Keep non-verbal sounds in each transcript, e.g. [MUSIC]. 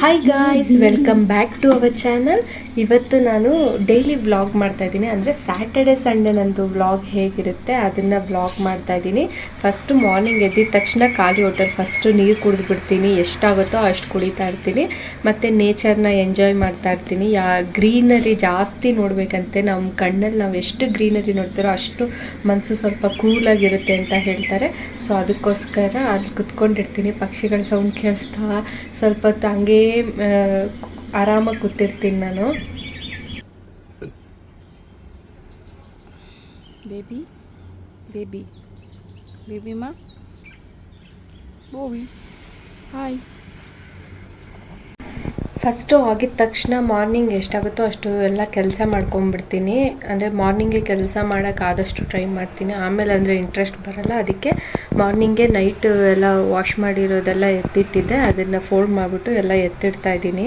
Hi guys welcome back to our channel ಇವತ್ತು ನಾನು daily vlog ಮಾಡ್ತಾ ಇದ್ದೀನಿ. ಅಂದರೆ ಸ್ಯಾಟರ್ಡೆ ಸಂಡೇ ನಂದು ವ್ಲಾಗ್ ಹೇಗಿರುತ್ತೆ ಅದನ್ನು ವ್ಲಾಗ್ ಮಾಡ್ತಾ ಇದ್ದೀನಿ. ಫಸ್ಟು ಮಾರ್ನಿಂಗ್ ಎದ್ದಿದ ತಕ್ಷಣ ಖಾಲಿ ಹೋಟೆಲ್ ಫಸ್ಟು ನೀರು ಕುಡಿದ್ಬಿಡ್ತೀನಿ ಎಷ್ಟಾಗುತ್ತೋ ಅಷ್ಟು ಕುಡಿತಾ ಇರ್ತೀನಿ. ಮತ್ತು ನೇಚರ್ನ ಎಂಜಾಯ್ ಮಾಡ್ತಾ ಇರ್ತೀನಿ. ಯಾ ಗ್ರೀನರಿ ಜಾಸ್ತಿ ನೋಡಬೇಕಂತೆ. ನಮ್ಮ ಕಣ್ಣಲ್ಲಿ ನಾವು ಎಷ್ಟು ಗ್ರೀನರಿ ನೋಡ್ತೀರೋ ಅಷ್ಟು ಮನಸ್ಸು ಸ್ವಲ್ಪ ಕೂಲಾಗಿರುತ್ತೆ ಅಂತ ಹೇಳ್ತಾರೆ. ಸೊ ಅದಕ್ಕೋಸ್ಕರ ಅಲ್ಲಿ ಕುತ್ಕೊಂಡಿರ್ತೀನಿ. ಪಕ್ಷಿಗಳ ಸೌಂಡ್ ಕೇಳಿಸ್ತಾ ಸ್ವಲ್ಪ ಹೊತ್ತು ಹಂಗೇ ಆರಾಮಾಗಿ ಕೂತಿರ್ತೀನಿ ನಾನು ಬೇಬಿ ಬೇಬಿ ಬೇಬಿ ಮಾ ಬೋವಿ ಹಾಯ್ ಫಸ್ಟು ಆಗಿದ ತಕ್ಷಣ ಮಾರ್ನಿಂಗ್ ಎಷ್ಟಾಗುತ್ತೋ ಅಷ್ಟು ಎಲ್ಲ ಕೆಲಸ ಮಾಡ್ಕೊಂಡ್ಬಿಡ್ತೀನಿ. ಅಂದರೆ ಮಾರ್ನಿಂಗೆ ಕೆಲಸ ಮಾಡೋಕ್ಕಾದಷ್ಟು ಟ್ರೈ ಮಾಡ್ತೀನಿ. ಆಮೇಲೆ ಅಂದರೆ ಇಂಟ್ರೆಸ್ಟ್ ಬರಲ್ಲ. ಅದಕ್ಕೆ ಮಾರ್ನಿಂಗೆ ನೈಟ್ ಎಲ್ಲ ವಾಶ್ ಮಾಡಿರೋದೆಲ್ಲ ಎತ್ತಿಟ್ಟಿದ್ದೆ. ಅದನ್ನು ಫೋಲ್ಡ್ ಮಾಡಿಬಿಟ್ಟು ಎಲ್ಲ ಎತ್ತಿಡ್ತಾ ಇದ್ದೀನಿ.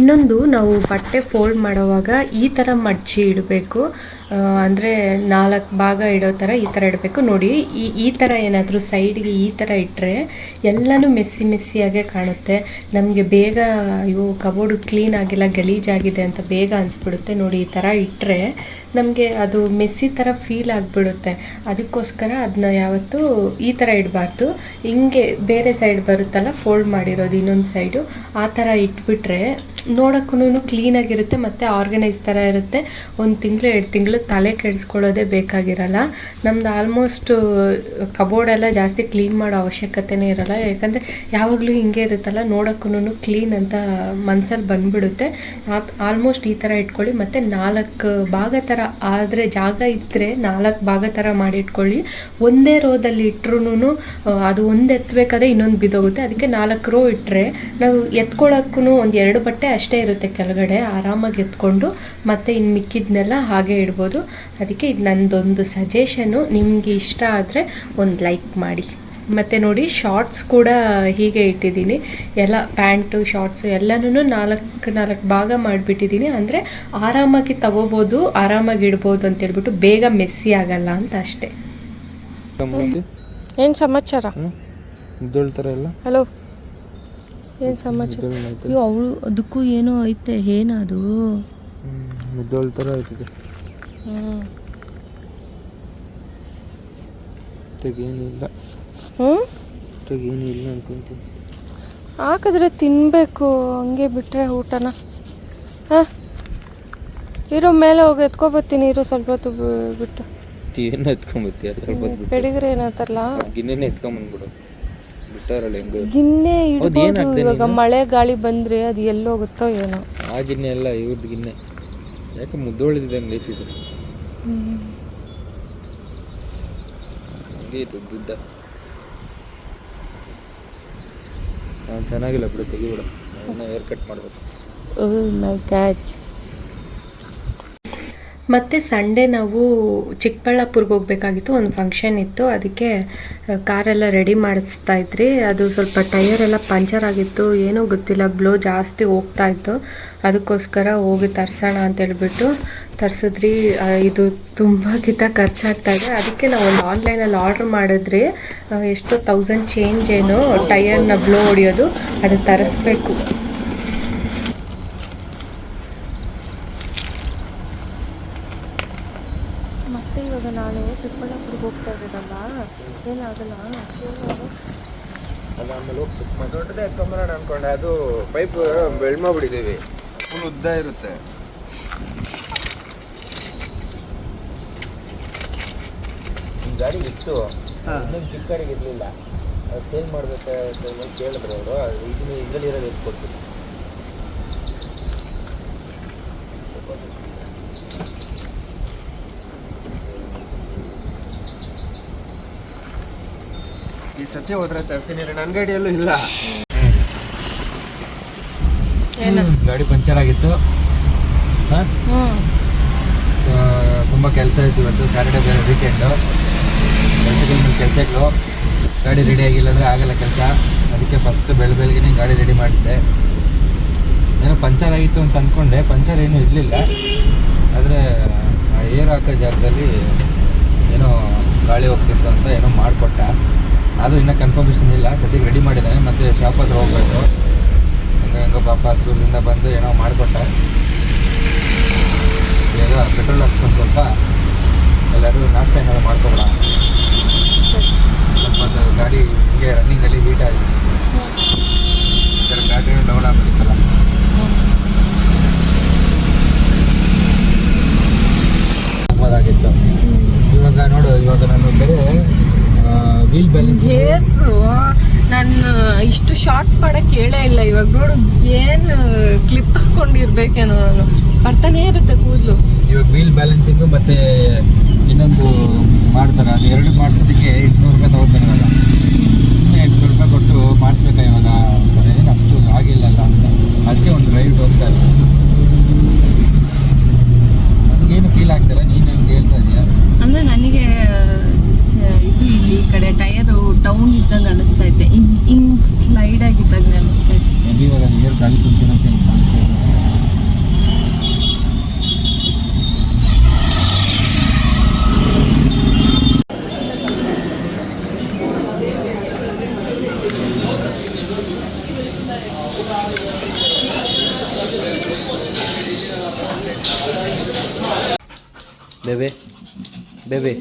ಇನ್ನೊಂದು ನಾವು ಬಟ್ಟೆ ಫೋಲ್ಡ್ ಮಾಡುವಾಗ ಈ ಥರ ಮಡ್ಚಿ ಇಡಬೇಕು. ಅಂದರೆ ನಾಲ್ಕು ಭಾಗ ಇಡೋ ಥರ ಈ ಥರ ಇಡಬೇಕು. ನೋಡಿ, ಈ ಈ ಥರ ಏನಾದರೂ ಸೈಡ್ಗೆ ಈ ಥರ ಇಟ್ಟರೆ ಎಲ್ಲನೂ ಮೆಸ್ಸಿ ಮೆಸ್ಸಿಯಾಗೆ ಕಾಣುತ್ತೆ. ನಮಗೆ ಬೇಗ ಇವು ಕಬೋರ್ಡು ಕ್ಲೀನ್ ಆಗಿಲ್ಲ, ಗಲೀಜಾಗಿದೆ ಅಂತ ಬೇಗ ಅನಿಸ್ಬಿಡುತ್ತೆ. ನೋಡಿ, ಈ ಥರ ಇಟ್ಟರೆ ನಮಗೆ ಅದು ಮೆಸ್ಸಿ ಥರ ಫೀಲ್ ಆಗಿಬಿಡುತ್ತೆ. ಅದಕ್ಕೋಸ್ಕರ ಅದನ್ನ ಯಾವತ್ತೂ ಈ ಥರ ಇಡಬಾರ್ದು. ಹಿಂಗೆ ಬೇರೆ ಸೈಡ್ ಬರುತ್ತಲ್ಲ ಫೋಲ್ಡ್ ಮಾಡಿರೋದು ಇನ್ನೊಂದು ಸೈಡು ಆ ಥರ ಇಟ್ಬಿಟ್ರೆ ನೋಡೋಕ್ಕೂ ಕ್ಲೀನಾಗಿರುತ್ತೆ ಮತ್ತು ಆರ್ಗನೈಸ್ ಥರ ಇರುತ್ತೆ. ಒಂದು ತಿಂಗಳು, ಎರಡು ತಿಂಗಳು ತಲೆ ಕೆಡಿಸ್ಕೊಳ್ಳೋದೇ ಬೇಕಾಗಿರಲ್ಲ. ನಮ್ದು ಆಲ್ಮೋಸ್ಟ್ ಕಬೋರ್ಡ್ ಎಲ್ಲ ಜಾಸ್ತಿ ಕ್ಲೀನ್ ಮಾಡೋ ಅವಶ್ಯಕತೆನೇ ಇರಲ್ಲ. ಯಾಕಂದರೆ ಯಾವಾಗಲೂ ಹಿಂಗೆ ಇರುತ್ತಲ್ಲ ನೋಡೋಕ್ಕೂ ಕ್ಲೀನ್ ಅಂತ ಮನ್ಸಲ್ಲಿ ಬಂದ್ಬಿಡುತ್ತೆ. ಆಲ್ಮೋಸ್ಟ್ ಈ ಥರ ಇಟ್ಕೊಳ್ಳಿ. ಮತ್ತು ನಾಲ್ಕು ಭಾಗ ಥರ ಆದರೆ ಜಾಗ ಇದ್ದರೆ ನಾಲ್ಕು ಭಾಗ ಥರ ಮಾಡಿ ಇಟ್ಕೊಳ್ಳಿ. ಒಂದೇ ರೋದಲ್ಲಿ ಇಟ್ರು ಅದು ಒಂದು ಎತ್ತಬೇಕಾದ್ರೆ ಇನ್ನೊಂದು ಬಿದ್ದೋಗುತ್ತೆ ಅದಕ್ಕೆ ನಾಲ್ಕು ರೋ ಇಟ್ಟರೆ ನಾವು ಎತ್ಕೊಳ್ಳೋಕ್ಕೂ ಒಂದು ಎರಡು ಬಟ್ಟೆ ಅಷ್ಟೇ ಇರುತ್ತೆ ಕೆಳಗಡೆ, ಆರಾಮಾಗಿ ಎತ್ಕೊಂಡು. ಮತ್ತು ಇನ್ನು ಮಿಕ್ಕಿದ್ನೆಲ್ಲ ಹಾಗೆ ಇಡ್ಬೋದು. ಅದಕ್ಕೆ ಇದು ನಂದೊಂದು ಸಜೆಷನು ನಿಮಗೆ ಇಷ್ಟ ಆದರೆ ಒಂದು ಲೈಕ್ ಮಾಡಿ. ಮತ್ತು ನೋಡಿ ಶಾರ್ಟ್ಸ್ ಕೂಡ ಹೀಗೆ ಇಟ್ಟಿದ್ದೀನಿ. ಎಲ್ಲ ಪ್ಯಾಂಟು ಶಾರ್ಟ್ಸು ಎಲ್ಲನೂ ನಾಲ್ಕು ನಾಲ್ಕು ಭಾಗ ಮಾಡಿಬಿಟ್ಟಿದ್ದೀನಿ. ಅಂದರೆ ಆರಾಮಾಗಿ ತಗೋಬೋದು ಆರಾಮಾಗಿ ಇಡ್ಬೋದು ಅಂತೇಳ್ಬಿಟ್ಟು ಬೇಗ ಮೆಸ್ಸಿ ಆಗಲ್ಲ ಅಂತ ಅಷ್ಟೇ. ಏನು ಸಮಾಚಾರ? ಮುದ್ದೊಳ್ತಾರೆ ಎಲ್ಲ ಹಲೋ ಏನು ಸಮಾಚಾರ? ಅವಳು ಅದಕ್ಕೂ ಏನೋ ಐತೆ ಏನದು ಆಯ್ತದೆ ಹ್ಞೂ ಇಲ್ಲ ಅನ್ಕೊಂತೀನಿ. ಹಾಕಿದ್ರೆ ತಿನ್ನಬೇಕು ಹಂಗೆ ಬಿಟ್ಟರೆ ಊಟನ. ಹಾಂ? ಇರೋ ಮೇಲೆ ಹೋಗಿ ಎತ್ಕೊಬತ್ತೀನಿ ಇರೋ ಸ್ವಲ್ಪ ಹೊತ್ತು ಬಿಟ್ಟು. ಏನು ಎತ್ಕೊಂಬತ್ತಿ ಪೆಡಿಗ್ರೆ ಏನಂತಾರಲ್ಲ ಗಿನ್ನೆನೇ ಎತ್ಕೊಂಬಂದ್ಬಿಡು. ಬಿಟ್ಟಾರಲ್ಲ ಹೆಂಗೆ ಗಿನ್ನೆ ಇಡ್ಬೋದು ಇವಾಗ ಮಳೆ ಗಾಳಿ ಬಂದರೆ ಅದು ಎಲ್ಲೋಗುತ್ತೋ ಏನೋ. ಆ ಗಿನ್ನೆ ಎಲ್ಲ ಇವ್ರದ್ದು ಗಿನ್ನೆ. ಯಾಕೆ ಮುದ್ದೊಳಿದಂಗೆ ಐತಿದ್ರು ಉದ್ದುದ್ದ ನಾನು ಚೆನ್ನಾಗಿಲ್ಲ ಬಿಡು ಹೇರ್ ಕಟ್ ಮಾಡಬೇಕು. ಮತ್ತು ಸಂಡೇ ನಾವು ಚಿಕ್ಕಬಳ್ಳಾಪುರ್ಗೆ ಹೋಗ್ಬೇಕಾಗಿತ್ತು, ಒಂದು ಫಂಕ್ಷನ್ ಇತ್ತು. ಅದಕ್ಕೆ ಕಾರೆಲ್ಲ ರೆಡಿ ಮಾಡಿಸ್ತಾ ಇದ್ರಿ. ಅದು ಸ್ವಲ್ಪ ಟೈರ್ ಎಲ್ಲ ಪಂಚರ್ ಆಗಿತ್ತು. ಏನೂ ಗೊತ್ತಿಲ್ಲ ಬ್ಲೋ ಜಾಸ್ತಿ ಹೋಗ್ತಾ ಇತ್ತು. ಅದಕ್ಕೋಸ್ಕರ ಹೋಗಿ ತರ್ಸೋಣ ಅಂತ ಹೇಳ್ಬಿಟ್ಟು ತರಿಸಿದ್ರಿ. ಇದು ತುಂಬಕ್ಕಿಂತ ಖರ್ಚಾಗ್ತಾ ಇದೆ ಅದಕ್ಕೆ ನಾವು ಒಂದು ಆನ್ಲೈನಲ್ಲಿ ಆರ್ಡ್ರ್ ಮಾಡಿದ್ರಿ ಎಷ್ಟು ಎಷ್ಟೋ ತೌಸಂಡ್ ಚೇಂಜ್ ಏನು ಟೈರ್ನ ಬ್ಲೋ ಹೊಡಿಯೋದು ಅದು ತರಿಸ್ಬೇಕು. ಮತ್ತೆ ಇವಾಗ ನಾನು ಚಿಕ್ಕಬಳ್ಳಾಪುರಕ್ಕೆ ಹೋಗ್ತಾ ಇದ್ದೀನಲ್ಲ ಏನಾಗಲ್ಲ? ಅದು ಆಮೇಲೆ ಹೋಗಿ ದೊಡ್ಡದೇ ಎತ್ಕೊಂಬರೋಣ ಅನ್ಕೊಂಡೆ. ಅದು ಪೈಪ್ ಬೆಳ್ಮಾಬಿಟ್ಟಿದ್ದೀವಿ ಫುಲ್ ಉದ್ದ ಇರುತ್ತೆ. ನಿಮ್ಮ ಗಾಡಿ ಇತ್ತು. ಇನ್ನೊಂದು ಚಿಕ್ಕ ಗಾಡಿಗೆ ಇರಲಿಲ್ಲ. ಅದು ಚೇಂಜ್ ಮಾಡಬೇಕು ಕೇಳಿದ್ರು ಅವರು. ಇದನ್ನ ಇದರಲ್ಲಿ ಇರೋದು ಎತ್ಕೊಡ್ತೀನಿ ಈ ಸತಿ ಹೋದ್ರೆ ತರ್ತೀನಿ ನನ್ನ ಗಾಡಿಯಲ್ಲೂ ಇಲ್ಲ. ಗಾಡಿ ಪಂಚರ್ ಆಗಿತ್ತು. ತುಂಬಾ ತುಂಬ ಕೆಲಸ ಇತ್ತು ಇವತ್ತು. ಸ್ಯಾಟರ್ಡೆ ಬೇರೆ ವೀಕೆಂಡು ಕೆಲಸಗಳು ಕೆಲಸಗಳು ಗಾಡಿ ರೆಡಿ ಆಗಿಲ್ಲ ಅಂದರೆ ಆಗಲ್ಲ ಕೆಲಸ. ಅದಕ್ಕೆ ಫಸ್ಟ್ ಬೆಳ ಬೆಳಗ್ಗೆ ಗಾಡಿ ರೆಡಿ ಮಾಡಿದ್ದೆ ಏನೋ ಪಂಚರ್ ಆಗಿತ್ತು ಅಂತ ಅಂದ್ಕೊಂಡೆ ಪಂಚರ್ ಏನೂ ಇರಲಿಲ್ಲ. ಆದರೆ ಏರ್ ಹಾಕೋ ಜಾಗದಲ್ಲಿ ಏನೋ ಗಾಳಿ ಹೋಗ್ತಿತ್ತು ಅಂತ ಏನೋ ಮಾಡಿಕೊಟ್ಟ. ಆದರೂ ಇನ್ನೂ ಕನ್ಫರ್ಮೇಷನ್ ಇಲ್ಲ. ಸದ್ಯಕ್ಕೆ ರೆಡಿ ಮಾಡಿದ್ದಾನೆ. ಮತ್ತು ಶಾಪ್ ಹತ್ರ ಹೋಗ್ಬೇಕು. ಹಂಗೆ ಹಂಗೆ ಪಾಪ ಸ್ಕೂಲಿಂದ ಬಂದು ಏನೋ ಮಾಡಿಕೊಟ್ಟ. ಈಗ ಪೆಟ್ರೋಲ್ ಹಾಕ್ಸ್ಕೊಂಡು ಸ್ವಲ್ಪ ಎಲ್ಲರೂ ನಾಷ್ಟ ಏನಾದ್ರು ಮಾಡ್ಕೊಬೋಣ ಸ್ವಲ್ಪ ಅದು ಗಾಡಿ ಹಿಂಗೆ ರನ್ನಿಂಗಲ್ಲಿ ಹೀಟ್ ಆಗಿದೆ ಈ ಥರ ಗಾಡಿ ಡೌನ್ ಹೋಗ್ಬೋದಾಗಿತ್ತು ಇವಾಗ ನೋಡು ಇವಾಗ ನಾನು ಬೇರೆ ವೀಲ್ ಬ್ಯಾಲೆನ್ಸ್ ಹೇರ್ಸು ನಾನು ಇಷ್ಟು ಶಾರ್ಟ್ ಮಾಡಕ್ ಹೇಳೇ ಇಲ್ಲ. ಇವಾಗ ನೋಡು ಏನು ಕ್ಲಿಪ್ ಹಾಕೊಂಡಿರ್ಬೇಕೇನೋ ನಾನು. ಬರ್ತಾನೆ ಇರುತ್ತೆ ಕೂದಲು. ಇವಾಗ ವೀಲ್ ಬ್ಯಾಲೆನ್ಸಿಂಗು ಮತ್ತೆ ಇನ್ನೊಂದು ಮಾಡ್ತಾರೆ. ಅದು ಎರಡು ಮಾಡ್ಸೋದಕ್ಕೆ ಎಂಟುನೂರು ರೂಪಾಯಿ ತೊಗೊಳ್ತಾರೆ ಇವಾಗ. ಎಂಟುನೂರು ರೂಪಾಯಿ ಕೊಟ್ಟು ಮಾಡಿಸ್ಬೇಕಾ ಇವಾಗ? ಏನು ಅಷ್ಟು ಆಗಿಲ್ಲಲ್ಲ ಅಂತ. ಅದಕ್ಕೆ ಒಂದು ರೈಡ್ ಹೋಗ್ತಾ ಇಲ್ಲ ನನಗೇನು ಫೀಲ್ ಆಗ್ತಾರೆ ನೀನು ನನಗೆ ಹೇಳ್ತಾ ಇದೆಯಾ? ಅಂದರೆ ನನಗೆ ಇದು ಇಲ್ಲಿ ಈ ಕಡೆ ಟೈರು ಡೌನ್ ಇದ್ದಂಗೆ ಅನಿಸ್ತಾ ಇದೆ ಇನ್ ಇನ್ ಸ್ಲೈಡ್ ಆಗಿದ್ದಂಗೆ ಅನಿಸ್ತಾ ಇತ್ತು. ಇವಾಗ ನೀರು ಗಾಳಿ ತುಂಬಿಸಿರುತ್ತೆ ಅಂತ ಅನ್ಸಿದೆ ಬೇಬಿ ಬೇಬಿ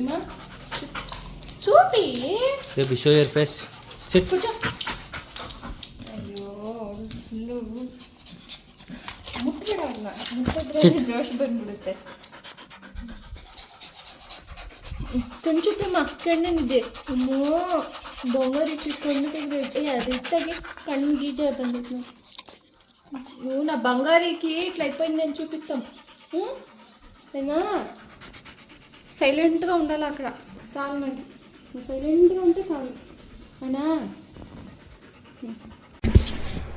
ಸೂಪಿ ಬೇಬಿ ಶೋ ಯರ್ ಫೇಸ್ ಸಿಟ್ ಅಯ್ಯೋ ಫುಲ್ಲು ಮುಟ್ಬಿಡ ಅವ್ನ ಮುಟ್ಟಿದ್ರೆ Sit. ಜೋಶ್ ಬಂದ್ಬಿಡುತ್ತೆ ಕಣ್ಚುಪ್ಪಮ್ಮ ಕಣ್ಣನಿದೆ ಅಮ್ಮೋ ಬೊಂಗರಿಕ್ಕೆ ಕಣ್ಣು ತೆಗೆದು ಏ ಅದು ಇತ್ತಾಗೆ కన్ను గీజ ಬಂದಿತ್ತು నువ్వు నా బంగారీకి ఇట్లా అయిపోయింది నేను చూపిస్తాం ఉం? అయినా సైలెంట్గా ఉండాలి అక్కడ చాలు నాకు నువ్వు సైలెంట్గా ఉంటే చాలు అయినా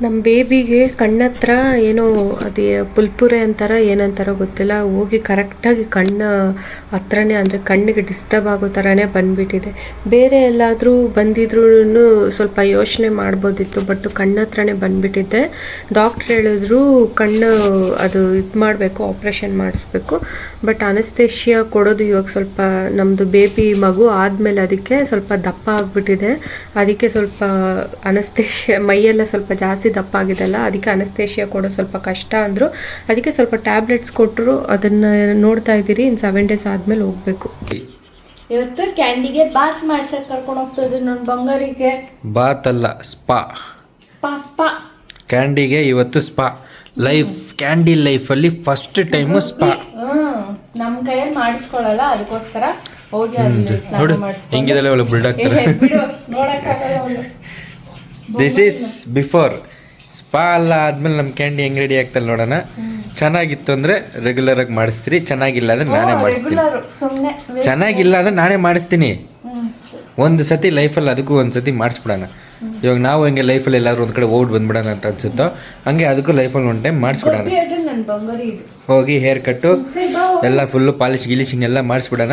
ನಮ್ಮ ಬೇಬಿಗೆ ಕಣ್ಣತ್ರ ಏನೋ ಅದೇ ಪುಲ್ಪುರೆ ಅಂತಾರ ಏನಂತಾರೋ ಗೊತ್ತಿಲ್ಲ ಹೋಗಿ ಕರೆಕ್ಟಾಗಿ ಕಣ್ಣ ಹತ್ರನೇ ಅಂದರೆ ಕಣ್ಣಿಗೆ ಡಿಸ್ಟರ್ಬ್ ಆಗೋ ಥರನೇ ಬಂದ್ಬಿಟ್ಟಿದೆ ಬೇರೆ ಎಲ್ಲಾದರೂ ಬಂದಿದ್ರೂ ಸ್ವಲ್ಪ ಯೋಚನೆ ಮಾಡ್ಬೋದಿತ್ತು ಬಟ್ ಕಣ್ಣ ಹತ್ರನೇ ಬಂದ್ಬಿಟ್ಟಿದೆ ಡಾಕ್ಟ್ರ್ ಹೇಳಿದ್ರು ಕಣ್ಣು ಅದು ಇದು ಮಾಡಬೇಕು ಆಪ್ರೇಷನ್ ಮಾಡಿಸ್ಬೇಕು ಬಟ್ ಅನಸ್ತೇಷಿಯಾ ಕೊಡೋದು ಇವಾಗ ಸ್ವಲ್ಪ ನಮ್ಮದು ಬೇಬಿ ಮಗು ಆದಮೇಲೆ ಅದಕ್ಕೆ ಸ್ವಲ್ಪ ದಪ್ಪ ಆಗಿಬಿಟ್ಟಿದೆ. ಅದಕ್ಕೆ ಸ್ವಲ್ಪ ಅನಸ್ತೇಷಿಯಾ [LAUGHS] ಮೈಯೆಲ್ಲ ಸ್ವಲ್ಪ ಜಾಸ್ತಿ ದಪ್ಪ ಆಗಿದೆಲ್ಲ ಅದಕ್ಕೆ ಅನಸ್ತೇಷಿಯಾ ಕೊಡೋ ಸ್ವಲ್ಪ ಕಷ್ಟ ಅಂದರು. ಅದಕ್ಕೆ ಸ್ವಲ್ಪ ಟ್ಯಾಬ್ಲೆಟ್ಸ್ ಕೊಟ್ಟರು ಅದನ್ನು ನೋಡ್ತಾ ಇದ್ದೀರಿ ಇನ್ನು ಸೆವೆನ್ ಡೇಸ್ ಆದಮೇಲೆ ಹೋಗಬೇಕು. ಇವತ್ತು ಕ್ಯಾಂಡಿಗೆ ಬಾತ್ ಮಾಡ್ಸಕ್ ಕರ್ಕೊಂಡು ಹೋಗ್ತಾ ಇದ್ರು ನನ್ನ ಬಂಗಾರಿಗೆ. ಬಾತ್ ಅಲ್ಲ ಸ್ಪಾ. Spa spa. ಕ್ಯಾಂಡಿಗೆ ಇವತ್ತು ಸ್ಪಾ. ಲೈಫ್ ಕ್ಯಾಂಡಿ ಲೈಫಲ್ಲಿ ಫಸ್ಟ್ ಟೈಮು ಸ್ಪಾ. ನಮ್ ಕೈಯಲ್ಲಿ ಮಾಡಿಸ್ಕೊಳಲ್ಲ ಅದಕ್ಕೋಸ್ಕರ ಹೋಗಿ ಅಲ್ಲಿ ಸ್ನಾನ ನೋಡು ಮಾಡಿಸ್ಕೊಂಡು. ಹಿಂಗಿದೆಲ್ಲ ಒಳ್ಳೆ ಬಿಲ್ಡ್ ಆಗ್ತಾರೆ. ಏ, ಬಿಡು ನೋಡಕ್ಕಾಗಲ್ಲ ಅವ್ನು. ದಿಸ್ ಈಸ್ ಬಿಫೋರ್ ಸ್ಪಾ ಎಲ್ಲ ಆದ್ಮೇಲೆ ನಮ್ಮ ಕ್ಯಾಂಡಿ ಹೆಂಗ್ ರೆಡಿ ಆಗ್ತಲ್ಲ ನೋಡೋಣ. ಚೆನ್ನಾಗಿತ್ತು ಅಂದ್ರೆ ರೆಗ್ಯುಲರ್ ಆಗಿ ಮಾಡಿಸ್ತೀರಿ ಚೆನ್ನಾಗಿಲ್ಲ ಅಂದ್ರೆ ನಾನೇ ಮಾಡಿಸ್ತೀನಿ. ರೆಗ್ಯುಲರ್ ಸುಮ್ನೆ ಚೆನ್ನಾಗಿಲ್ಲ ಅಂದ್ರೆ ನಾನೇ ಮಾಡಿಸ್ತೀನಿ. ಹ್ಮ್. ಒಂದು ಸತಿ ಲೈಫಲ್ಲಿ ಅದಕ್ಕೂ ಒಂದು ಸತಿ ಮಾಡಿಸ್ಬಿಡೋಣ. ಇವಾಗ ನಾವು ಹಂಗೆ ಲೈಫಲ್ಲಿ ಎಲ್ಲಾದ್ರೂ ಒಂದು ಕಡೆ ಓಡ್ ಬಂದ್ಬಿಡೋಣ ಅಂತ ಅನ್ಸುತ್ತೋ ಹಂಗೆ ಅದಕ್ಕೂ ಲೈಫಲ್ಲಿ ಒನ್ ಟೈಮ್ ಮಾಡಿಸ್ಬಿಡೋಣ. ಹೋಗಿ ಹೇರ್ ಕಟ್ಟು ಎಲ್ಲ ಫುಲ್ಲು ಪಾಲಿಶ್ ಗಿಲಿಶಿಂಗ್ ಎಲ್ಲ ಮಾಡಿಸ್ಬಿಡೋಣ.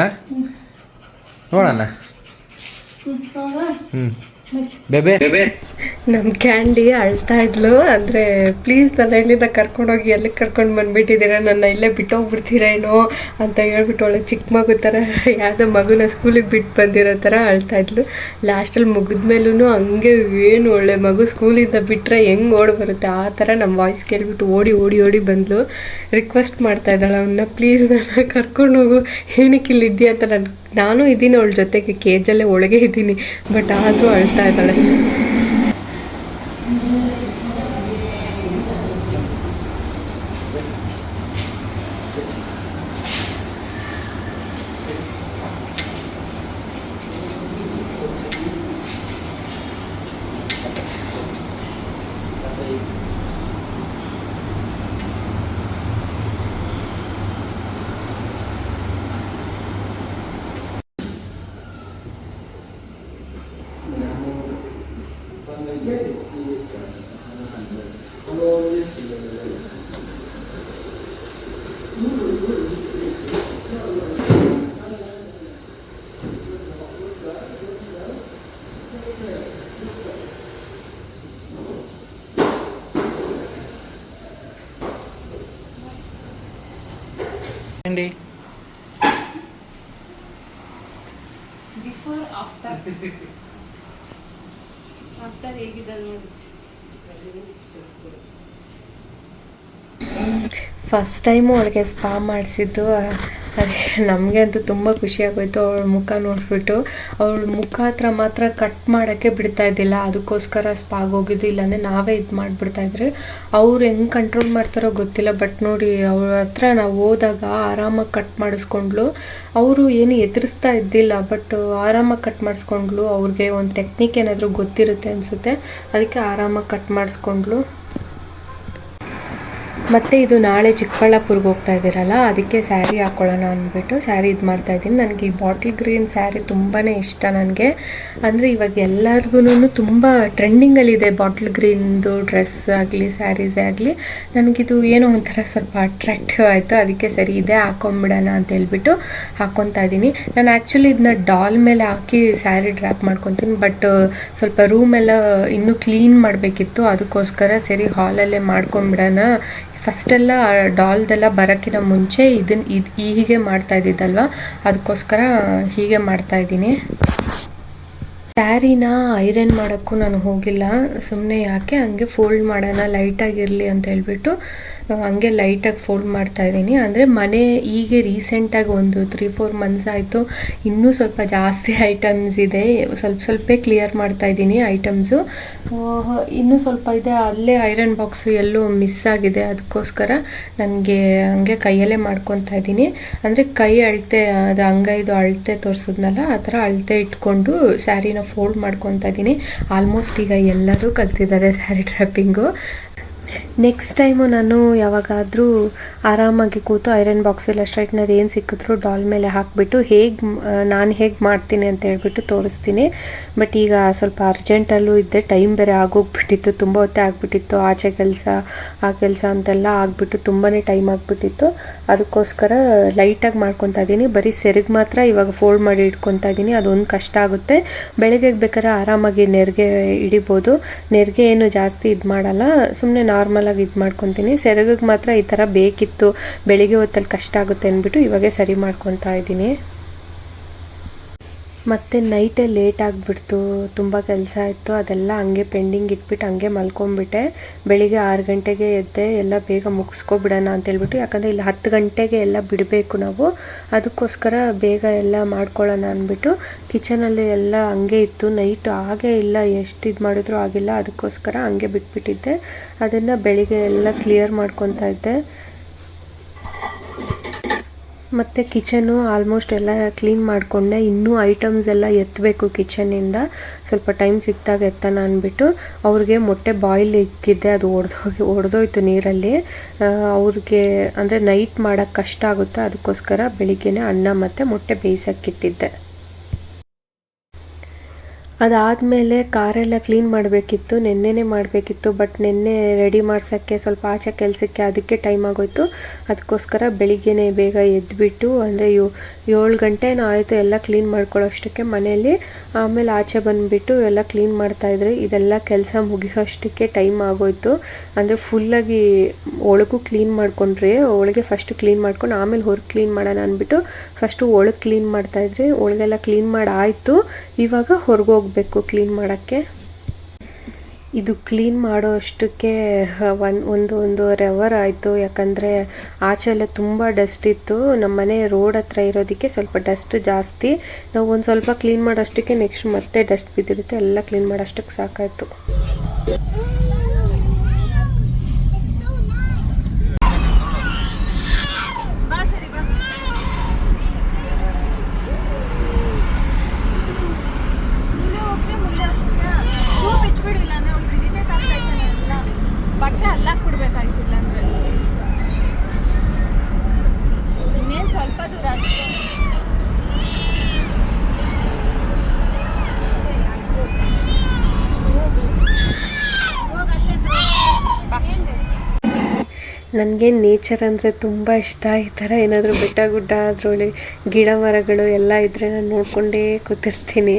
ನೋಡೋಣ. ಹ್ಞೂ ಬೇಬೆ. ಬೇಬೆ. ನಮ್ಮ ಕ್ಯಾಂಡಿ ಅಳ್ತಾ ಇದ್ಲು ಅಂದರೆ ಪ್ಲೀಸ್ ನನ್ನ ಇಲ್ಲಿಂದ ಕರ್ಕೊಂಡೋಗಿ ಎಲ್ಲಿಗೆ ಕರ್ಕೊಂಡು ಬಂದುಬಿಟ್ಟಿದ್ದೀರಾ? ನನ್ನ ಇಲ್ಲೇ ಬಿಟ್ಟೋಗ್ಬಿಡ್ತೀರೇನೋ ಅಂತ ಹೇಳ್ಬಿಟ್ಟು ಒಳ್ಳೆ ಚಿಕ್ಕ ಮಗು ಥರ ಯಾವುದೋ ಮಗುನ ಸ್ಕೂಲಿಗೆ ಬಿಟ್ಟು ಬಂದಿರೋ ಥರ ಅಳ್ತಾ ಇದ್ಲು. ಲಾಸ್ಟಲ್ಲಿ ಮುಗಿದ್ಮೇಲೂ ಹಂಗೆ ಏನು ಒಳ್ಳೆ ಮಗು ಸ್ಕೂಲಿಂದ ಬಿಟ್ಟರೆ ಹೆಂಗೆ ಓಡಿ ಬರುತ್ತೆ? ಆ ಥರ ನಮ್ಮ ವಾಯ್ಸ್ ಕೇಳಿಬಿಟ್ಟು ಓಡಿ ಓಡಿ ಓಡಿ ಬಂದ್ಲು. ರಿಕ್ವೆಸ್ಟ್ ಮಾಡ್ತಾ ಇದ್ದಾಳೆ ಅವನ್ನ ಪ್ಲೀಸ್ ನನ್ನ ಕರ್ಕೊಂಡು ಹೋಗು. ಏನಕ್ಕೆ ಇಲ್ಲಿ ಇದೆಯಾ ಅಂತ ನಾನು ನಾನು ಇದ್ದೀನಿ ಅವಳ ಜೊತೆಗೆ ಕೇಜಲ್ಲೇ ಒಳಗೆ ಇದ್ದೀನಿ. ಬಟ್ ಆದರೂ ಅಳ್ತಾ ಇದ್ದಾಳೆ. ಫಸ್ಟ್ ಟೈಮು ಅವಳಿಗೆ ಸ್ಪಾ ಮಾಡಿಸಿದ್ದು ನಮಗೆ ಅಂತೂ ತುಂಬ ಖುಷಿಯಾಗೋಯ್ತು ಅವಳ ಮುಖ ನೋಡಿಬಿಟ್ಟು, ಅವಳ ಮುಖ ಹತ್ರ ಮಾತ್ರ ಕಟ್ ಮಾಡೋಕ್ಕೆ ಬಿಡ್ತಾ ಇದ್ದಿಲ್ಲ. ಅದಕ್ಕೋಸ್ಕರ ಸ್ಪಾಗೆ ಹೋಗಿದ್ದು ಇಲ್ಲಾಂದರೆ ನಾವೇ ಇದು ಮಾಡಿಬಿಡ್ತಾ ಇದ್ರು. ಅವ್ರು ಹೆಂಗೆ ಕಂಟ್ರೋಲ್ ಮಾಡ್ತಾರೋ ಗೊತ್ತಿಲ್ಲ ಬಟ್ ನೋಡಿ ಅವ್ರ ಹತ್ರ ನಾವು ಹೋದಾಗ ಆರಾಮಾಗಿ ಕಟ್ ಮಾಡಿಸ್ಕೊಂಡ್ಲು ಅವರು ಏನು ಎದುರಿಸ್ತಾ ಇದ್ದಿಲ್ಲ ಬಟ್ ಆರಾಮಾಗಿ ಕಟ್ ಮಾಡಿಸ್ಕೊಂಡ್ಲು ಅವ್ರಿಗೆ ಒಂದು ಟೆಕ್ನಿಕ್ ಏನಾದರೂ ಗೊತ್ತಿರುತ್ತೆ ಅನಿಸುತ್ತೆ, ಅದಕ್ಕೆ ಆರಾಮಾಗಿ ಕಟ್ ಮಾಡಿಸ್ಕೊಂಡ್ಲು ಮತ್ತೆ ಇದು ನಾಳೆ ಚಿಕ್ಕಬಳ್ಳಾಪುರ್ಗೆ ಹೋಗ್ತಾ ಇದ್ದೀರಲ್ಲ, ಅದಕ್ಕೆ ಸ್ಯಾರಿ ಹಾಕೊಳ್ಳೋಣ ಅಂದ್ಬಿಟ್ಟು ಸ್ಯಾರಿ ಇದು ಮಾಡ್ತಾ ಇದ್ದೀನಿ. ನನಗೆ ಈ ಬಾಟ್ಲ್ ಗ್ರೀನ್ ಸ್ಯಾರಿ ತುಂಬಾ ಇಷ್ಟ ನನಗೆ. ಅಂದರೆ ಇವಾಗ ಎಲ್ಲರಿಗೂ ತುಂಬ ಟ್ರೆಂಡಿಂಗಲ್ಲಿದೆ ಬಾಟ್ಲ್ ಗ್ರೀನ್ದು ಡ್ರೆಸ್ ಆಗಲಿ, ಸ್ಯಾರೀಸೇ ಆಗಲಿ. ನನಗಿದು ಏನೋ ಒಂಥರ ಸ್ವಲ್ಪ ಅಟ್ರಾಕ್ಟಿವ್ ಆಯಿತು, ಅದಕ್ಕೆ ಸರಿ ಇದೇ, ಹಾಕೊಂಬಿಡೋಣ ಅಂತ ಹೇಳ್ಬಿಟ್ಟು ಹಾಕ್ಕೊತಾ ಇದ್ದೀನಿ. ನಾನು ಆ್ಯಕ್ಚುಲಿ ಇದನ್ನ ಡಾಲ್ ಮೇಲೆ ಹಾಕಿ ಸ್ಯಾರಿ ಡ್ರ್ಯಾಪ್ ಮಾಡ್ಕೊತೀನಿ ಬಟ್ ಸ್ವಲ್ಪ ರೂಮೆಲ್ಲ ಇನ್ನೂ ಕ್ಲೀನ್ ಮಾಡಬೇಕಿತ್ತು, ಅದಕ್ಕೋಸ್ಕರ ಸರಿ ಹಾಲಲ್ಲೇ ಮಾಡ್ಕೊಂಡ್ಬಿಡೋಣ ಫಸ್ಟೆಲ್ಲ ಡಾಲ್ದೆಲ್ಲ ಬರೋಕ್ಕಿಂತ ಮುಂಚೆ ಇದನ್ನ ಇದು ಹೀಗೆ ಮಾಡ್ತಾ ಇದ್ದಿದ್ದಲ್ವ? ಅದಕ್ಕೋಸ್ಕರ ಹೀಗೆ ಮಾಡ್ತಾ ಇದ್ದೀನಿ. ಸ್ಯಾರಿನ ಐರನ್ ಮಾಡೋಕ್ಕೂ ನಾನು ಹೋಗಿಲ್ಲ. ಸುಮ್ಮನೆ ಯಾಕೆ? ಹಂಗೆ ಫೋಲ್ಡ್ ಮಾಡೋಣ, ಲೈಟಾಗಿರಲಿ ಅಂತ ಹೇಳ್ಬಿಟ್ಟು ಹಂಗೆ ಲೈಟಾಗಿ ಫೋಲ್ಡ್ ಮಾಡ್ತಾ ಇದ್ದೀನಿ. ಅಂದರೆ ಮನೆ ಹೀಗೆ ರೀಸೆಂಟಾಗಿ ಒಂದು ತ್ರೀ ಫೋರ್ ಮಂತ್ಸ್ ಆಯಿತು. ಇನ್ನೂ ಸ್ವಲ್ಪ ಜಾಸ್ತಿ [LAUGHS] ಐಟಮ್ಸ್ ಇದೆ. ಸ್ವಲ್ಪ ಸ್ವಲ್ಪ ಕ್ಲಿಯರ್ ಮಾಡ್ತಾ ಇದ್ದೀನಿ ಐಟಮ್ಸು ಇನ್ನೂ ಸ್ವಲ್ಪ ಇದೆ. ಅಲ್ಲೇ ಐರನ್ ಬಾಕ್ಸು ಎಲ್ಲೋ ಮಿಸ್ ಆಗಿದೆ. ಅದಕ್ಕೋಸ್ಕರ ನನಗೆ ಹಂಗೆ ಕೈಯಲ್ಲೇ ಮಾಡ್ಕೊತಾ ಇದ್ದೀನಿ. ಅಂದರೆ ಕೈ ಅಳತೆ, ಅದು ಅಂಗೈದು ಅಳತೆ ತೋರಿಸಿದ್ನಲ್ಲ, ಆ ಥರ ಅಳತೆ ಇಟ್ಕೊಂಡು ಸ್ಯಾರಿನ ಫೋಲ್ಡ್ ಮಾಡ್ಕೊತಾ ಇದ್ದೀನಿ. ಆಲ್ಮೋಸ್ಟ್ ಈಗ ಎಲ್ಲರೂ ಕಲ್ತಿದ್ದಾರೆ ಸ್ಯಾರಿ ಟ್ರ್ಯಾಪಿಂಗು ನೆಕ್ಸ್ಟ್ ಟೈಮು ನಾನು ಯಾವಾಗಾದರೂ ಆರಾಮಾಗಿ ಕೂತು ಐರನ್ ಬಾಕ್ಸ್ ಇಲ್ಲ ಸ್ಟ್ರೈಟ್ನರ್ ಏನು ಸಿಕ್ಕಿದ್ರು ಡಾಲ್ ಮೇಲೆ ಹಾಕಿಬಿಟ್ಟು ಹೇಗೆ ನಾನು ಹೇಗೆ ಮಾಡ್ತೀನಿ ಅಂತ ಹೇಳ್ಬಿಟ್ಟು ತೋರಿಸ್ತೀನಿ. ಬಟ್ ಈಗ ಸ್ವಲ್ಪ ಅರ್ಜೆಂಟಲ್ಲೂ ಇದ್ದೆ ಟೈಮ್ ಬೇರೆ ಆಗೋಗ್ಬಿಟ್ಟಿತ್ತು, ತುಂಬ ಹೊತ್ತೆ ಆಗಿಬಿಟ್ಟಿತ್ತು, ಆಚೆ ಕೆಲಸ, ಆ ಕೆಲಸ ಅಂತೆಲ್ಲ ಆಗಿಬಿಟ್ಟು ತುಂಬಾ ಟೈಮ್ ಆಗಿಬಿಟ್ಟಿತ್ತು. ಅದಕ್ಕೋಸ್ಕರ ಲೈಟಾಗಿ ಮಾಡ್ಕೊತಾ ಇದ್ದೀನಿ. ಬರೀ ಸೆರಗು ಮಾತ್ರ ಇವಾಗ ಫೋಲ್ಡ್ ಮಾಡಿ ಇಟ್ಕೊತಾ ಇದ್ದೀನಿ. ಅದೊಂದು ಕಷ್ಟ ಆಗುತ್ತೆ. ಬೆಳಗ್ಗೆ ಬೇಕಾದ್ರೆ ಆರಾಮಾಗಿ ನೆರಿಗೆ ಹಿಡಿಬೋದು. ನೆರಿಗೆ ಏನು ಜಾಸ್ತಿ ಇದು ಮಾಡಲ್ಲ ಸುಮ್ಮನೆ ನಾರ್ಮಲಾಗಿ ಇದು ಮಾಡ್ಕೊತೀನಿ. ಸೆರಗಿಗೆ ಮಾತ್ರ ಈ ಥರ ಬೇಕಿತ್ತು, ಬೆಳಿಗ್ಗೆ ಹೊತ್ತಲ್ಲಿ ಕಷ್ಟ ಆಗುತ್ತೆ ಅಂದ್ಬಿಟ್ಟು ಇವಾಗೆ ಸರಿ ಮಾಡ್ಕೊತಾ ಇದ್ದೀನಿ. ಮತ್ತು ನೈಟೇ ಲೇಟ್ ಆಗಿಬಿಡ್ತು, ತುಂಬ ಕೆಲಸ ಇತ್ತು, ಅದೆಲ್ಲ ಹಂಗೆ ಪೆಂಡಿಂಗ್ ಇಟ್ಬಿಟ್ಟು ಹಂಗೆ ಮಲ್ಕೊಂಬಿಟ್ಟೆ ಬೆಳಿಗ್ಗೆ ಆರು ಗಂಟೆಗೆ ಎದ್ದೆ, ಎಲ್ಲ ಬೇಗ ಮುಗಿಸ್ಕೊಬಿಡೋಣ ಅಂತ ಹೇಳ್ಬಿಟ್ಟು, ಯಾಕಂದರೆ ಇಲ್ಲಿ ಹತ್ತು ಗಂಟೆಗೆ ಎಲ್ಲ ಬಿಡಬೇಕು ನಾವು, ಅದಕ್ಕೋಸ್ಕರ ಬೇಗ ಎಲ್ಲ ಮಾಡ್ಕೊಳ್ಳೋಣ ಅಂದ್ಬಿಟ್ಟು ಕಿಚನಲ್ಲಿ ಎಲ್ಲ ಹಂಗೆ ಇತ್ತು ನೈಟ್ ಆಗೇ ಇಲ್ಲ, ಎಷ್ಟು ಇದು ಮಾಡಿದ್ರು ಆಗಿಲ್ಲ, ಅದಕ್ಕೋಸ್ಕರ ಹಂಗೆ ಬಿಟ್ಬಿಟ್ಟಿದ್ದೆ. ಅದನ್ನು ಬೆಳಿಗ್ಗೆ ಎಲ್ಲ ಕ್ಲಿಯರ್ ಮಾಡ್ಕೊತಾ ಇದ್ದೆ. ಮತ್ತು ಕಿಚನು ಆಲ್ಮೋಸ್ಟ್ ಎಲ್ಲ ಕ್ಲೀನ್ ಮಾಡಿಕೊಂಡೆ. ಇನ್ನೂ ಐಟಮ್ಸ್ ಎಲ್ಲ ಎತ್ತಬೇಕು ಕಿಚನಿಂದ ಸ್ವಲ್ಪ ಟೈಮ್ ಸಿಕ್ಕಿದಾಗ ಎತ್ತೋಣ ಅಂದ್ಬಿಟ್ಟು ಅವ್ರಿಗೆ ಮೊಟ್ಟೆ ಬಾಯ್ಲ್ ಇಕ್ಕಿದ್ದೆ. ಅದು ಒಡೆದೋಗಿ ಒಡೆದೋಯ್ತು ನೀರಲ್ಲಿ. ಅವ್ರಿಗೆ ಅಂದರೆ ನೈಟ್ ಮಾಡೋಕ್ಕೆ ಕಷ್ಟ ಆಗುತ್ತೆ? ಅದಕ್ಕೋಸ್ಕರ ಬೆಳಿಗ್ಗೆನೇ ಅನ್ನ ಮತ್ತು ಮೊಟ್ಟೆ ಬೇಯಿಸೋಕ್ಕಿಟ್ಟಿದ್ದೆ ಅದಾದಮೇಲೆ ಕಾರೆಲ್ಲ ಕ್ಲೀನ್ ಮಾಡಬೇಕಿತ್ತು, ನೆನ್ನೆನೇ ಮಾಡಬೇಕಿತ್ತು ಬಟ್ ನೆನ್ನೆ ರೆಡಿ ಮಾಡ್ಸೋಕ್ಕೆ ಸ್ವಲ್ಪ ಆಚೆ ಕೆಲಸಕ್ಕೆ ಅದಕ್ಕೆ ಟೈಮ್ ಆಗೋಯ್ತು. ಅದಕ್ಕೋಸ್ಕರ ಬೆಳಿಗ್ಗೆನೇ ಬೇಗ ಎದ್ದುಬಿಟ್ಟು ಅಂದರೆ ಯೋ, ಏಳು ಗಂಟೆನೂ ಆಯಿತು ಎಲ್ಲ ಕ್ಲೀನ್ ಮಾಡ್ಕೊಳ್ಳೋಷ್ಟಕ್ಕೆ ಮನೆಯಲ್ಲಿ, ಆಮೇಲೆ ಆಚೆ ಬಂದುಬಿಟ್ಟು ಎಲ್ಲ ಕ್ಲೀನ್ ಮಾಡ್ತಾಯಿದ್ರೆ ಇದೆಲ್ಲ ಕೆಲಸ ಮುಗಿಯೋಷ್ಟಕ್ಕೆ ಟೈಮ್ ಆಗೋಯ್ತು. ಅಂದರೆ ಫುಲ್ಲಾಗಿ ಒಳಗೂ ಕ್ಲೀನ್ ಮಾಡ್ಕೊಂಡ್ರೆ, ಒಳಗೆ ಫಸ್ಟ್ ಕ್ಲೀನ್ ಮಾಡ್ಕೊಂಡು ಆಮೇಲೆ ಹೊರಗೆ ಕ್ಲೀನ್ ಮಾಡೋಣ ಅಂದ್ಬಿಟ್ಟು ಫಸ್ಟು ಒಳಗೆ ಕ್ಲೀನ್ ಮಾಡ್ತಾಯಿದ್ರಿ ಒಳಗೆಲ್ಲ ಕ್ಲೀನ್ ಮಾಡಿ ಆಯಿತು ಇವಾಗ ಹೊರಗೆ ಹೋಗಬೇಕು ಕ್ಲೀನ್ ಮಾಡೋಕ್ಕೆ. ಇದು ಕ್ಲೀನ್ ಮಾಡೋ ಅಷ್ಟಕ್ಕೆ ಒನ್, ಒಂದು, ಒಂದೂವರೆ ಅವರ್ ಆಯಿತು. ಯಾಕಂದರೆ ಆಚೆ ಎಲ್ಲ ತುಂಬ ಡಸ್ಟ್ ಇತ್ತು. ನಮ್ಮ ಮನೆ ರೋಡ್ ಹತ್ರ ಇರೋದಕ್ಕೆ ಸ್ವಲ್ಪ ಡಸ್ಟ್ ಜಾಸ್ತಿ. ನಾವು ಒಂದು ಸ್ವಲ್ಪ ಕ್ಲೀನ್ ಮಾಡೋಷ್ಟಕ್ಕೆ ನೆಕ್ಸ್ಟ್ ಮತ್ತೆ ಡಸ್ಟ್ ಬಿದ್ದಿರುತ್ತೆ. ಎಲ್ಲ ಕ್ಲೀನ್ ಮಾಡೋಷ್ಟಕ್ಕೆ ಸಾಕಾಯಿತು ಬಾ ಸರಿ ಬಾ ಮುಂದೆ ಹೋಗ್ತೆ ಮುಂದೆ ಹೋಗ್ತೀಯಾ ಶೂ ಬಿಚ್ಬಿಡಿಲ್ಲ ಅಂದ್ರೆ ಅವ್ಳು ಬಿಡಿಬೇಕಾಗ್ತಾ ಇಲ್ಲ ಬಟ್ಟೆ ಅಲ್ಲಾಕ್ ಬಿಡ್ಬೇಕಾಯ್ತಿಲ್ಲ ಅಂದ್ರೆ ಇನ್ನೇನು ಸ್ವಲ್ಪ ದೂರ ಅಷ್ಟೇ ನನಗೆ ನೇಚರ್ ಅಂದರೆ ತುಂಬ ಇಷ್ಟ. ಈ ಥರ ಏನಾದರೂ ಬೆಟ್ಟ ಗುಡ್ಡ, ಅದರೊಳಗೆ ಗಿಡ ಮರಗಳು ಎಲ್ಲ ಇದ್ದರೆ ನಾನು ನೋಡಿಕೊಂಡೇ ಕೂತಿರ್ತೀನಿ.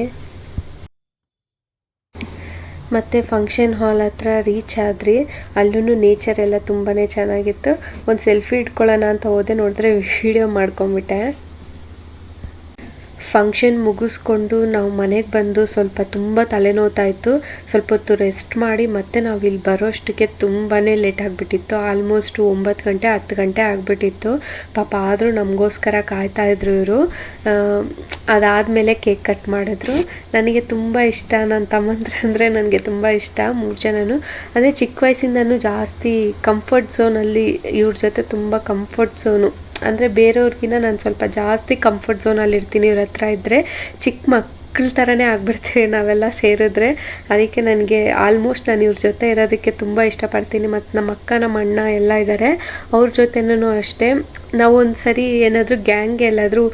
ಮತ್ತು ಫಂಕ್ಷನ್ ಹಾಲ್ ಹತ್ರ ರೀಚ್ ಆದ್ರಿ ಅಲ್ಲೂ ನೇಚರ್ ಎಲ್ಲ ತುಂಬಾ ಚೆನ್ನಾಗಿತ್ತು. ಒಂದು ಸೆಲ್ಫಿ ಇಟ್ಕೊಳ್ಳೋಣ ಅಂತ ಹೋದೆ, ನೋಡಿದ್ರೆ ವಿಡಿಯೋ ಮಾಡ್ಕೊಂಬಿಟ್ಟೆ ಫಂಕ್ಷನ್ ಮುಗಿಸ್ಕೊಂಡು ನಾವು ಮನೆಗೆ ಬಂದು ಸ್ವಲ್ಪ ತುಂಬ ತಲೆನೋವ್ತಾ ಇತ್ತು ಸ್ವಲ್ಪ ಹೊತ್ತು ರೆಸ್ಟ್ ಮಾಡಿ ಮತ್ತೆ ನಾವು ಇಲ್ಲಿ ಬರೋಷ್ಟಕ್ಕೆ ತುಂಬಾ ಲೇಟ್ ಆಗಿಬಿಟ್ಟಿತ್ತು. ಆಲ್ಮೋಸ್ಟ್ ಒಂಬತ್ತು ಗಂಟೆ, ಹತ್ತು ಗಂಟೆ ಆಗಿಬಿಟ್ಟಿತ್ತು. ಪಾಪ ಆದರೂ ನಮಗೋಸ್ಕರ ಕಾಯ್ತಾ ಇದ್ರು ಇವರು. ಅದಾದಮೇಲೆ ಕೇಕ್ ಕಟ್ ಮಾಡಿದ್ರು. ನನಗೆ ತುಂಬ ಇಷ್ಟ. ನನ್ನ ತಮ್ಮಂದ್ರೆ ಅಂದರೆ ನನಗೆ ತುಂಬ ಇಷ್ಟ ಮೂರು ಜನನು ಅಂದರೆ ಚಿಕ್ಕ ವಯಸ್ಸಿಂದನೂ ಜಾಸ್ತಿ ಕಂಫರ್ಟ್ ಝೋನಲ್ಲಿ ಇವ್ರ ಜೊತೆ ತುಂಬ ಕಂಫರ್ಟ್ ಝೋನು ಅಂದರೆ ಬೇರೆಯವ್ರಿಗಿನ್ನ ನಾನು ಸ್ವಲ್ಪ ಜಾಸ್ತಿ ಕಂಫರ್ಟ್ ಝೋನಲ್ಲಿ ಇರ್ತೀನಿ, ಇವ್ರ ಹತ್ರ ಇದ್ದರೆ ಚಿಕ್ಕ ಮಕ್ಕಳ ಥರನೇ ಆಗ್ಬಿಡ್ತೀವಿ ನಾವೆಲ್ಲ ಸೇರಿದ್ರೆ. ಅದಕ್ಕೆ ನನಗೆ ಆಲ್ಮೋಸ್ಟ್ ನಾನು ಇವ್ರ ಜೊತೆ ಇರೋದಕ್ಕೆ ತುಂಬ ಇಷ್ಟಪಡ್ತೀನಿ. ಮತ್ತು ನಮ್ಮ ಅಕ್ಕ ನಮ್ಮ ಅಣ್ಣ ಎಲ್ಲ ಇದ್ದಾರೆ ಅವ್ರ ಜೊತೆನೂ ಅಷ್ಟೇ. ನಾವು ಒಂದು ಸರಿ ಏನಾದರೂ ಗ್ಯಾಂಗ್ ಎಲ್ಲಾದರೂ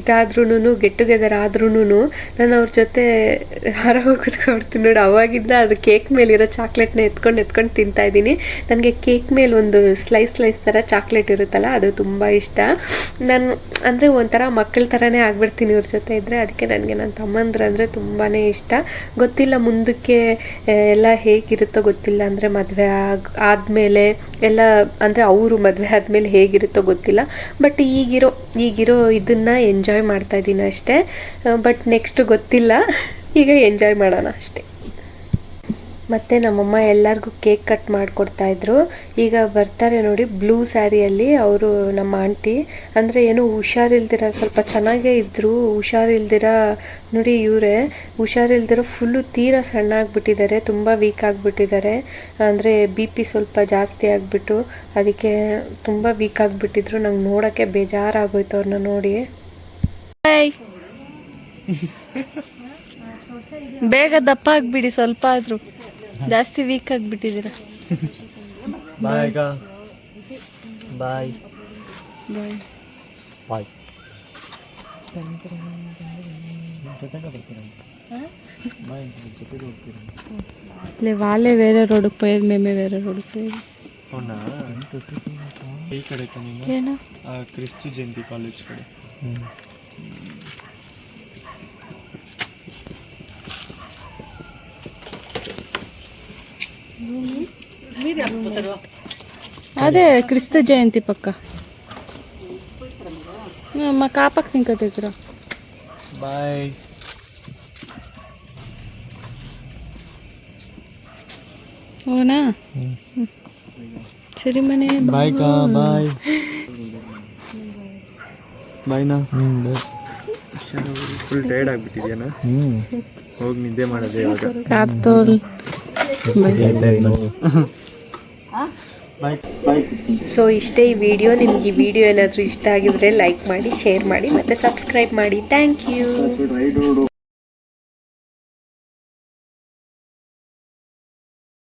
ಇದಾದ್ರೂ ಗೆಟ್ ಟುಗೆದರ್ ಆದ್ರೂ ನಾನು ಅವ್ರ ಜೊತೆ ಹೊರಗೆ ಕೂತ್ಕೊಡ್ತೀನಿ ನೋಡಿ. ಅವಾಗಿಂದ ಅದು ಕೇಕ್ ಮೇಲಿರೋ ಚಾಕ್ಲೇಟ್ನ ಎತ್ಕೊಂಡು ಎತ್ಕೊಂಡು ತಿಂತಾ ಇದ್ದೀನಿ. ನನಗೆ ಕೇಕ್ ಮೇಲೆ ಒಂದು ಸ್ಲೈಸ್ ಸ್ಲೈಸ್ ಥರ ಚಾಕ್ಲೇಟ್ ಇರುತ್ತಲ್ಲ, ಅದು ತುಂಬ ಇಷ್ಟ. ನಾನು, ಅಂದರೆ ಒಂಥರ ಮಕ್ಕಳ ಥರನೇ ಆಗ್ಬಿಡ್ತೀನಿ ಇವ್ರ ಜೊತೆ ಇದ್ದರೆ ಅದಕ್ಕೆ ನನಗೆ ನನ್ನ ತಮ್ಮಂದ್ರೆ ಅಂದರೆ ತುಂಬಾ ಇಷ್ಟ. ಗೊತ್ತಿಲ್ಲ ಮುಂದಕ್ಕೆ ಎಲ್ಲ ಹೇಗಿರುತ್ತೋ ಗೊತ್ತಿಲ್ಲ, ಅಂದರೆ ಮದುವೆ ಆಗ, ಆದಮೇಲೆ ಎಲ್ಲ, ಅಂದರೆ ಅವರು ಮದುವೆ ಆದಮೇಲೆ ಹೇಗಿರುತ್ತೋ ಗೊತ್ತಿಲ್ಲ. ಬಟ್ ಈಗಿರೋ ಈಗಿರೋ ಇದನ್ನು ಎಂಜಾಯ್ ಮಾಡ್ತಾ ಇದ್ದೀನಿ ಅಷ್ಟೇ. ಬಟ್ ನೆಕ್ಸ್ಟ್ ಗೊತ್ತಿಲ್ಲ. [LAUGHS] ಈಗ ಎಂಜಾಯ್ ಮಾಡೋಣ ಅಷ್ಟೇ. ಮತ್ತು ನಮ್ಮಮ್ಮ ಎಲ್ಲರಿಗೂ ಕೇಕ್ ಕಟ್ ಮಾಡಿಕೊಡ್ತಾ ಇದ್ರು. ಈಗ ಬರ್ತಾರೆ ನೋಡಿ ಬ್ಲೂ ಸ್ಯಾರಿಯಲ್ಲಿ ಅವರು ನಮ್ಮ ಆಂಟಿ. ಅಂದರೆ ಏನೋ ಹುಷಾರಿಲ್ದಿರ ಸ್ವಲ್ಪ ಚೆನ್ನಾಗೇ ಇದ್ದರು ಹುಷಾರಿಲ್ದಿರ ನೋಡಿ ಇವರೇ. ಹುಷಾರಿಲ್ದಿರ ಫುಲ್ಲು ತೀರಾ ಸಣ್ಣ ಆಗಿಬಿಟ್ಟಿದ್ದಾರೆ ತುಂಬ ವೀಕ್ ಆಗಿಬಿಟ್ಟಿದ್ದಾರೆ. ಅಂದರೆ ಬಿ ಪಿ ಸ್ವಲ್ಪ ಜಾಸ್ತಿ ಆಗಿಬಿಟ್ಟು ಅದಕ್ಕೆ ತುಂಬ ವೀಕ್ ಆಗಿಬಿಟ್ಟಿದ್ರು. ನಂಗೆ ನೋಡೋಕ್ಕೆ ಬೇಜಾರಾಗೋಯ್ತು ಅವ್ರನ್ನ ನೋಡಿ. [LAUGHS] ಬೇಗ ದಪ್ಪ ಆಗಿಬಿಡಿ ಸ್ವಲ್ಪ ಆದ್ರೂ. ಜಾಸ್ತಿ ವೀಕ್ ಆಗಿಬಿಟ್ಟಿದ್ದೀರಾ ಬಾಯ್ ಬಾಯ್ ಬಾಯ್ వాలే వేరే రోడ్డుకు పోయేది మేమే వేరే రోడ్డుకు పోయేది అవునా ಈ ಕಡೆ ಕಣ್ಣಿನ ಏನು ಕ್ರಿಸ್ತು ಜಯಂತಿ ಕಾಲೇಜ್ ಕಡೆ అదే క్రిస్తు జయంతి పక్క మా కాపక్ ఇంకా దగ్గర ಬಾಯ್ అవునా ಸರಿ ಮನೆ ಬಾಯ್ ಕಾ ಬಾಯ್ [LAUGHS] ಬಾಯ್ನಾ ಫುಲ್ ಟೈರ್ಡ್ ಆಗ್ಬಿಟ್ಟಿದ್ಯಾನ ಹೋಗಿ ನಿದ್ದೆ ಮಾಡೋದೇ ಇವಾಗ ಕಾರ್ತೋಲ್ ಬಾಯ್ ಬಾಯ್ ಸೊ ಇಷ್ಟೇ ಈ ವಿಡಿಯೋ ನಿಮ್ಗೆ ಈ ವಿಡಿಯೋ ಏನಾದರೂ ಇಷ್ಟ ಆಗಿದ್ರೆ ಲೈಕ್ ಮಾಡಿ ಶೇರ್ ಮಾಡಿ ಮತ್ತು ಸಬ್ಸ್ಕ್ರೈಬ್ ಮಾಡಿ. Thank you